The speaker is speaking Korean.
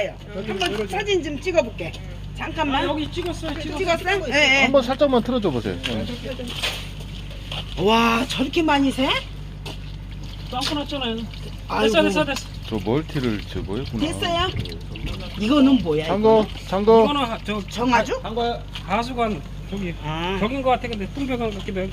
좋아요. 한번 사진 좀 찍어볼게. 잠깐만. 아, 여기 찍었어요. 아, 찍었어요. 찍었어? 예, 예. 한번 살짝만 틀어줘 보세요. 네. 네. 와, 저렇게 많이 새? 빵꾸 났잖아요. 아이고. 됐어 됐어 됐어. 저 멀티를 저 뭐였구나. 됐어요? 이거는 뭐야? 장거, 장거. 이거는 저 정아주? 한거 하수관 저기 아. 벽인 것 같아 근데 뚱벽한 것 같기도 하고.